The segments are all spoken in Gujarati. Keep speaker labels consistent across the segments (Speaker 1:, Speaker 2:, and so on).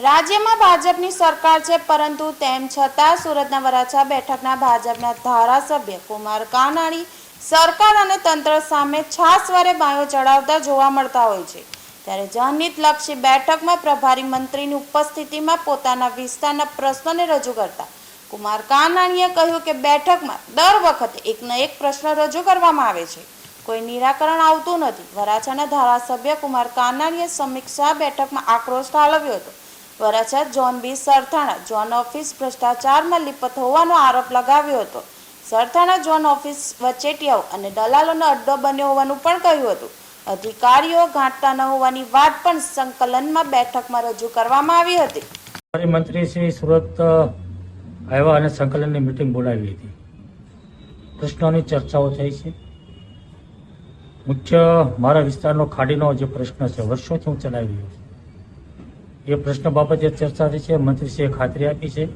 Speaker 1: રાજ્યમાં ભાજપની સરકાર છે, પરંતુ તેમ છતાં સુરતના વરાછા બેઠકના ભાજપના ધારાસભ્ય કુમાર કાનાણી સરકાર અને તંત્ર સામે છાસવારે બાયો ચડાવતા જોવા મળતા હોય છે. ત્યારે જનહિતલક્ષી બેઠકમાં પ્રભારી મંત્રીની ઉપસ્થિતિમાં પોતાના વિસ્તારના પ્રશ્નોને રજૂ કરતા કુમાર કાનાણીએ કહ્યું કે બેઠકમાં દર વખતે એકનો એક પ્રશ્ન રજૂ કરવામાં આવે છે. કોઈ નિરાકરણ આવતું નથી. વરાછાના ધારાસભ્ય કુમાર કાનાણીએ સમીક્ષા બેઠકમાં આક્રોશ ઠાલવ્યો હતો. Varachha zone B Sarthana zone office ભ્રષ્ટાચારમાં લિપત હોવાનો આરોપ લગાવ્યો હતો. સરથાણા ઝોન ઓફિસ વચેટિયાઓ અને દલાલોનો અડ્ડો બન્યો હોવાનું પણ કહ્યું હતું. અધિકારીઓ ગાંઠતા ન હોવાની વાત પણ સંકલનમાં બેઠકમાં રજૂ કરવામાં આવી હતી.
Speaker 2: મંત્રી શ્રી સુરત આવ્યા અને સંકલનની મિટિંગ બોલાવી હતી. પ્રશ્નોની ચર્ચાઓ થઈ છે. મુખ્ય મારા વિસ્તારનો ખાડીનો જે પ્રશ્ન છે, વર્ષોથી હું ચલાવી રહ્યો છું. એ પ્રશ્ન બાબતે ચર્ચા થઈ છે. મંત્રીશ્રીએ ખાતરી આપી છે.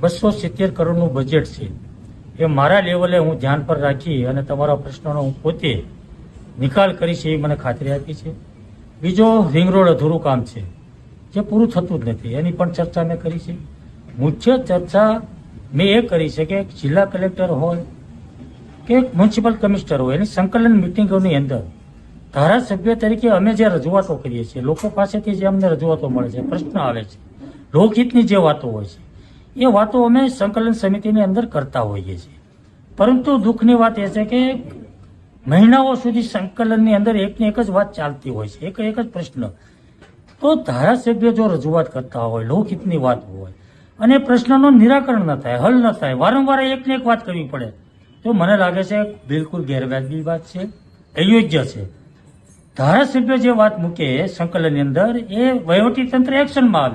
Speaker 2: બસો સિત્તેર કરોડનું બજેટ છે. એ મારા લેવલે હું ધ્યાન પર રાખી અને તમારા પ્રશ્નોનો હું પોતે નિકાલ કરીશ એવી મને ખાતરી આપી છે. બીજો રિંગ રોડ અધૂરું કામ છે. જે પૂરું થતું જ નથી. એની પણ ચર્ચા મેં કરી છે. મુખ્ય ચર્ચા મેં એ કરી છે કે જિલ્લા કલેક્ટર હોય કે મ્યુનિસિપલ કમિશનર હોય, એની સંકલન મિટિંગોની અંદર ધારાસભ્ય તરીકે અમે જે રજૂઆતો કરીએ છીએ, લોકો પાસેથી જે અમને રજૂઆતો મળે છે, પ્રશ્ન આવે છે, લોકહિતની જે વાતો હોય છે, એ વાતો અમે સંકલન સમિતિની અંદર કરતા હોઈએ છીએ. પરંતુ દુઃખની વાત એ છે કે મહિનાઓ સુધી સંકલનની અંદર એકની એક જ વાત ચાલતી હોય છે, એક એક જ પ્રશ્ન. તો ધારાસભ્ય જો રજૂઆત કરતા હોય, લોકહિતની વાત હોય, અને પ્રશ્નનું નિરાકરણ ન થાય, હલ ન થાય, વારંવાર એકને એક વાત કરવી પડે, તો મને લાગે છે બિલકુલ ગેરવાજબી વાત છે, અયોગ્ય છે. ધારાસભ્ય જે વાત મૂકે સંકલનની અંદર એ વહીવટી તંત્ર એક્શનમાં આવે.